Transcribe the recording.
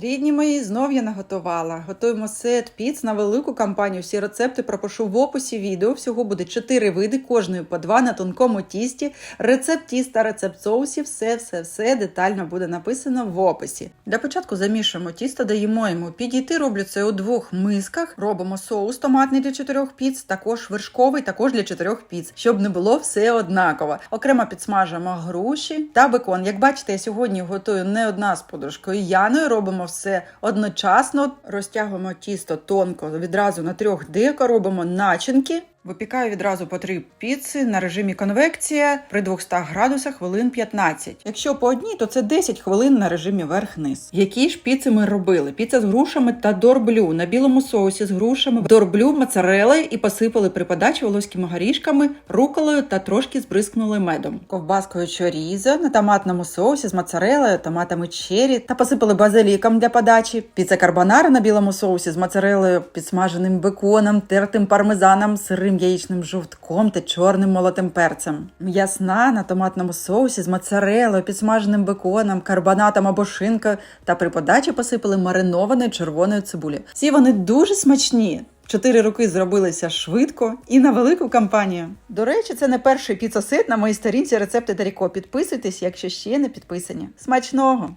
Рідні мої, знов я наготувала. Готуємо сет піц на велику кампанію. Всі рецепти пропишу в описі відео. Всього буде 4 види, кожної по 2 на тонкому тісті. Рецепт тіста, рецепт соусів, все, все, все детально буде написано в описі. Для початку замішуємо тісто, даємо йому підійти. Роблю це у двох мисках. Робимо соус томатний для 4 піц, також вершковий, також для 4 піц, щоб не було все однаково. Окремо підсмажимо груші та бекон. Як бачите, я сьогодні готую не одна з подружкою Яною. Робимо все одночасно. Розтягуємо тісто тонко відразу на трьох дико, робимо начинки. Випікаю відразу по три піци на режимі конвекція при 200 градусах хвилин 15. Якщо по одній, то це 10 хвилин на режимі верх-низ. Які ж піци ми робили? Піца з грушами та дорблю на білому соусі з грушами, дорблю моцарелою і посипали при подачі волоськими горішками, руколою та трошки збризкнули медом. Ковбаскою чорізо на томатному соусі з моцарелою, томатами черрі та посипали базиліком для подачі. Піца карбонара на білому соусі з моцарелою, підсмаженим беконом, тертим пармезаном, сирим яєчним жовтком та чорним молотим перцем. М'ясна на томатному соусі з моцарелою, підсмаженим беконом, карбонатом або шинкою та при подачі посипали маринованою червоною цибулею. Всі вони дуже смачні. Чотири роки зробилися швидко і на велику кампанію. До речі, це не перший піцосет на моїй сторінці рецепти Даріко. Підписуйтесь, якщо ще не підписані. Смачного!